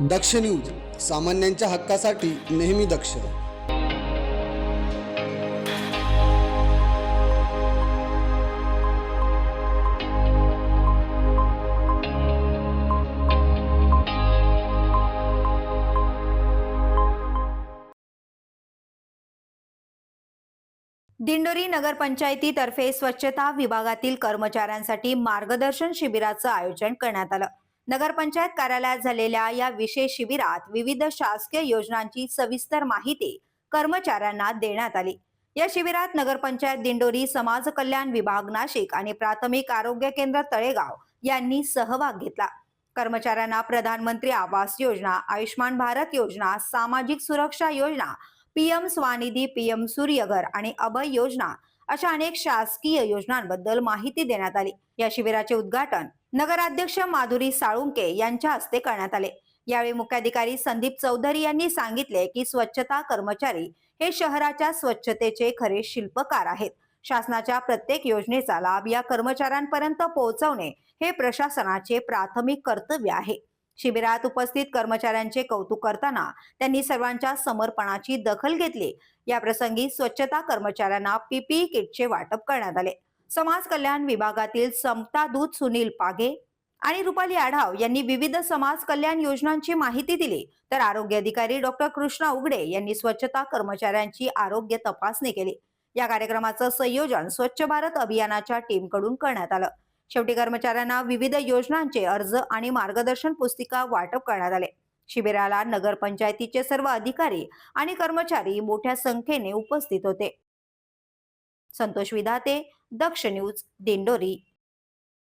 दक्ष news सामान्यांच्या हक्कासाठी नेहमी दक्ष. दिंडोरी नगरपंचायतीतर्फे स्वच्छता विभागातील कर्मचाऱ्यांसाठी मार्गदर्शन शिबिराचं आयोजन करण्यात आलं. नगरपंचायत कार्यालयात झालेल्या या विशेष शिबिरात विविध शासकीय योजनांची सविस्तर माहिती कर्मचाऱ्यांना देण्यात आली. या शिबिरात नगरपंचायत दिंडोरी समाज कल्याण विभाग नाशिक आणि प्राथमिक आरोग्य केंद्र तळेगाव यांनी सहभाग घेतला. कर्मचाऱ्यांना प्रधानमंत्री आवास योजना आयुष्मान भारत योजना सामाजिक सुरक्षा योजना पीएम स्वानिधी पीएम सूर्यघर आणि अभय योजना अशा अनेक शासकीय योजनांबद्दल माहिती देण्यात आली. या शिबिराचे उद्घाटन नगराध्यक्ष माधुरी साळुंके यांच्या हस्ते करण्यात आले. यावेळी मुख्याधिकारी संदीप चौधरी यांनी सांगितले की स्वच्छता कर्मचारी हे शहराच्या स्वच्छतेचे खरे शिल्पकार आहेत. शासनाच्या प्रत्येक योजनेचा लाभ या कर्मचाऱ्यांपर्यंत पोहोचवणे हे प्रशासनाचे प्राथमिक कर्तव्य आहे. शिबिरात उपस्थित कर्मचाऱ्यांचे कौतुक करताना त्यांनी सर्वांच्या समर्पणाची दखल घेतली. या प्रसंगी स्वच्छता कर्मचाऱ्यांना पीपीई किटचे वाटप करण्यात आले. समाज कल्याण विभागातील समता दूत सुनील पागे आणि रुपाली आढाव यांनी विविध समाज कल्याण योजनांची माहिती दिली. तर आरोग्य अधिकारी डॉक्टर कृष्णा उगडे यांनी स्वच्छता कर्मचाऱ्यांची आरोग्य तपासणी केली. या कार्यक्रमाचं संयोजन स्वच्छ भारत अभियानाच्या टीमकडून करण्यात आलं. शेवटी कर्मचाऱ्यांना विविध योजनांचे अर्ज आणि मार्गदर्शन पुस्तिका वाटप करण्यात आले. शिबिराला नगरपंचायतीचे सर्व अधिकारी आणि कर्मचारी मोठ्या संख्येने उपस्थित होते. संतोष विधाते दक्ष न्यूज दिंडोरी.